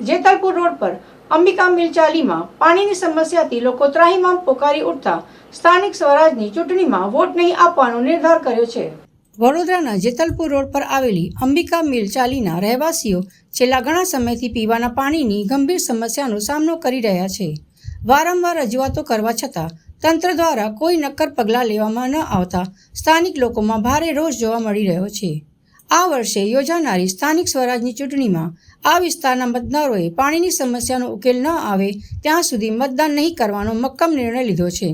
Jetalpur road પર અંબિકા મિલ ચાલીમાં પાણીની સમસ્યાથી લોકો ત્રાહીમામ પોકારી ઉઠતા સ્થાનિક સ્વરાજની ચૂંટણીમાં વોટ નહીં આપવાનો નિર્ધાર કર્યો છે. વડોદરાના જેતલપુર રોડ પર આવેલી અંબિકા મિલચાલીના રહેવાસીઓ છેલ્લા ઘણા સમયથી પીવાના પાણીની ગંભીર સમસ્યાનો સામનો કરી રહ્યા છે. વારંવાર રજૂઆતો કરવા છતાં તંત્ર દ્વારા કોઈ નક્કર પગલાં લેવામાં ન આવતા સ્થાનિક લોકોમાં ભારે રોષ જોવા મળી રહ્યો છે. આ વર્ષે યોજાનારી સ્થાનિક સ્વરાજની ચૂંટણીમાં આ વિસ્તારના મતદારોએ પાણીની સમસ્યાનો ઉકેલ ન આવે ત્યાં સુધી મતદાન નહીં કરવાનો મક્કમ નિર્ણય લીધો છે.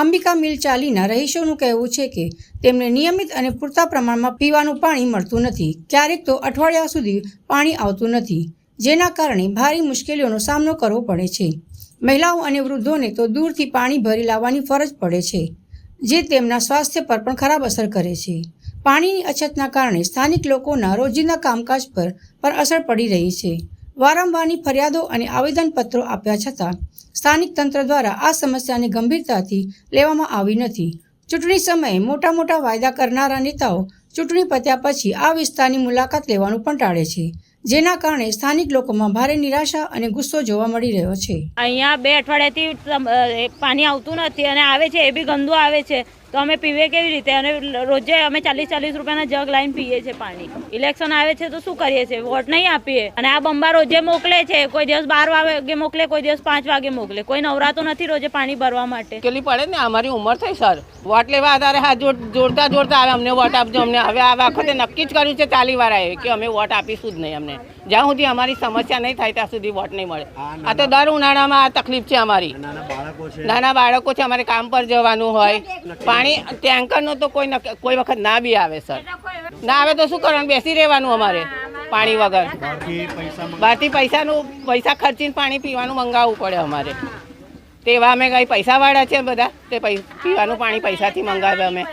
અંબિકા મિલ ચાલીના રહીશોનું કહેવું છે કે તેમને નિયમિત અને પૂરતા પ્રમાણમાં પીવાનું પાણી મળતું નથી. ક્યારેક તો અઠવાડિયા સુધી પાણી આવતું નથી, જેના કારણે ભારે મુશ્કેલીઓનો સામનો કરવો પડે છે. મહિલાઓ અને વૃદ્ધોને તો દૂરથી પાણી ભરી લાવવાની ફરજ પડે છે, જે તેમના સ્વાસ્થ્ય પર પણ ખરાબ અસર કરે છે. પાણીની અછતના કારણે સ્થાનિક લોકોના રોજિંદા કામકાજ પર પણ અસર પડી રહી છે. વારંવારની ફરિયાદો અને આવેદનપત્રો આપ્યા છતાં સ્થાનિક તંત્ર દ્વારા આ સમસ્યાને ગંભીરતાથી લેવામાં આવી નથી. ચૂંટણી સમયે મોટા મોટા વાયદા કરનારા નેતાઓ ચૂંટણી પત્યા પછી આ વિસ્તારની મુલાકાત લેવાનું પણ ટાળે છે, જેના કારણે સ્થાનિક લોકોમાં ભારે નિરાશા અને ગુસ્સો જોવા મળી રહ્યો છે. અહીંયા બે અઠવાડિયાથી પાણી આવતું નથી અને આવે છે, એ બી ગંદુ આવે છે. તો અમે પીવે કેવી રીતે? અને રોજે અમે ચાલીસ ચાલીસ રૂપિયાના જગ લાઈન પીએ છીએ પાણી. ઇલેક્શન આવે છે તો શું કરીએ છીએ? વોટ નહીં આપીએ. અને આ બંબા રોજે મોકલે છે. કોઈ દિવસ બાર વાગે મોકલે, કોઈ દિવસ પાંચ વાગે મોકલે. કોઈ નવરાતો નથી રોજે પાણી ભરવા માટે. કેટલી પડે ને? અમારી ઉંમર થઈ, સર. વોટ લેવા આધારે હા જોડતા જોડતા આવે. અમને વોટ આપજો. અમને હવે આ વખતે નક્કી જ કર્યું છે ચાલી વાળાએ કે અમે વોટ આપીશું જ નહીં અમને. જ્યાં સુધી અમારી સમસ્યા નહીં થાય ત્યાં સુધી વોટ નહીં મળે. આ તો દર ઉનાળામાં આ તકલીફ છે અમારી. નાના બાળકો છે. અમારે કામ પર જવાનું હોય. પાણી ટેન્કરનો તો કોઈ કોઈ વખત ના બી આવે સર. ના આવે તો શું કરવાનું? બેસી રહેવાનું અમારે પાણી વગર. બહારથી પૈસાનું પૈસા ખર્ચીને પાણી પીવાનું મંગાવવું પડે અમારે. તેવા અમે કઈ પૈસાવાળા છે બધા? તે પીવાનું પાણી પૈસાથી મંગાવે અમે.